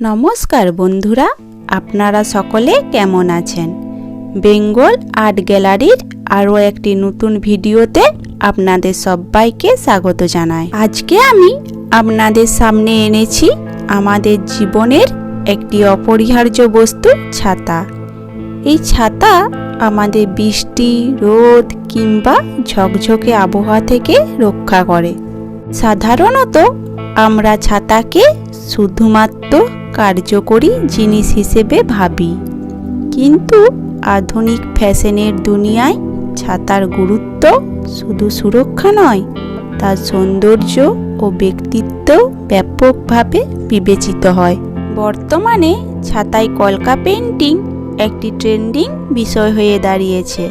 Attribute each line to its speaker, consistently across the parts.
Speaker 1: নমস্কার বন্ধুরা, আপনারা সকলে কেমন আছেন? বেঙ্গল আর্ট গ্যালারির আরও একটি নতুন ভিডিওতে আপনাদের সবাইকে স্বাগত জানাই। আজকে আমি আপনাদের সামনে এনেছি আমাদের জীবনের একটি অপরিহার্য বস্তু ছাতা। এই ছাতা আমাদের বৃষ্টি, রোদ কিংবা ঝকঝকে আবহাওয়া থেকে রক্ষা করে। সাধারণত আমরা ছাতাকে শুধুমাত্র কার্যকরী জিনিস হিসেবে ভাবি। কিন্তু আধুনিক ফ্যাশনের দুনিয়ায় ছাতার গুরুত্ব শুধু সুরক্ষা নয়, তার সৌন্দর্য ও ব্যক্তিত্ব ব্যাপকভাবে বিবেচিত হয়। বর্তমানে ছাতায় কলকা পেন্টিং একটি ট্রেন্ডিং বিষয় হয়ে দাঁড়িয়েছে।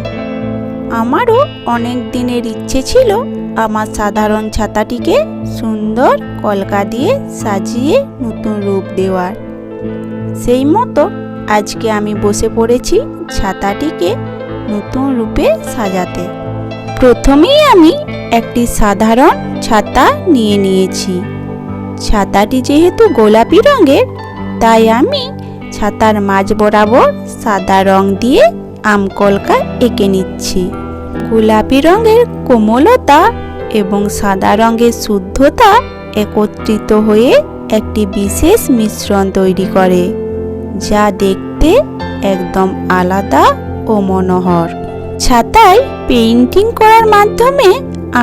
Speaker 1: আমারও অনেক দিনের ইচ্ছে ছিল আমার সাধারণ ছাতাটিকে সুন্দর কলকা দিয়ে সাজিয়ে নতুন রূপ দেওয়ার। সেই মতো আজকে আমি বসে পড়েছি ছাতাটিকে নতুন রূপে সাজাতে। প্রথমেই আমি একটি সাধারণ ছাতা নিয়ে নিয়েছি। ছাতাটি যেহেতু গোলাপি রঙের, তাই আমি ছাতার মাঝ বরাবর সাদা রং দিয়ে আমকলকা এঁকে নিচ্ছি। গোলাপি রঙের কোমলতা এবং সাদা রঙের শুদ্ধতা একত্রিত হয়ে একটি বিশেষ মিশ্রণ তৈরি করে, যা দেখতে একদম আলাদা ও মনোহর। ছাতায় পেইন্টিং করার মাধ্যমে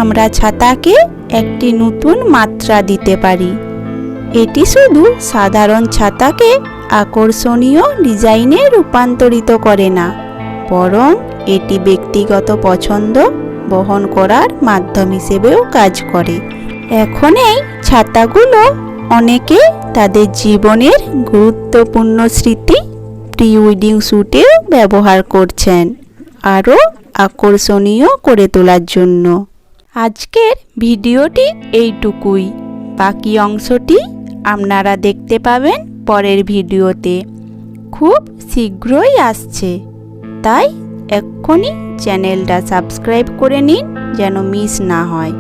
Speaker 1: আমরা ছাতাকে একটি নতুন মাত্রা দিতে পারি। এটি শুধু সাধারণ ছাতাকে আকর্ষণীয় ডিজাইনে রূপান্তরিত করে না বরং এটি ব্যক্তিগত পছন্দ বহন করার মাধ্যম হিসেবেও কাজ করে। এখন এই ছাতাগুলো অনেকে তাদের জীবনের গুরুত্বপূর্ণ স্মৃতি প্রি ওয়েডিং শ্যুটেও ব্যবহার করছেন, আরও আকর্ষণীয় করে তোলার জন্য। আজকের ভিডিওটি এইটুকুই। বাকি অংশটি আপনারা দেখতে পাবেন পরের ভিডিওতে। খুব শীঘ্রই আসছে। তাই এক্ষুনি চ্যানেলটা সাবস্ক্রাইব করে নিন যেন মিস না হয়।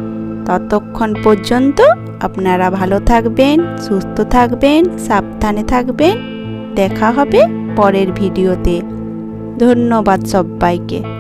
Speaker 1: ততক্ষণ পর্যন্ত আপনারা ভালো থাকবেন, সুস্থ থাকবেন, সাবধানে থাকবেন। দেখা হবে পরের ভিডিওতে। ধন্যবাদ সবাইকে।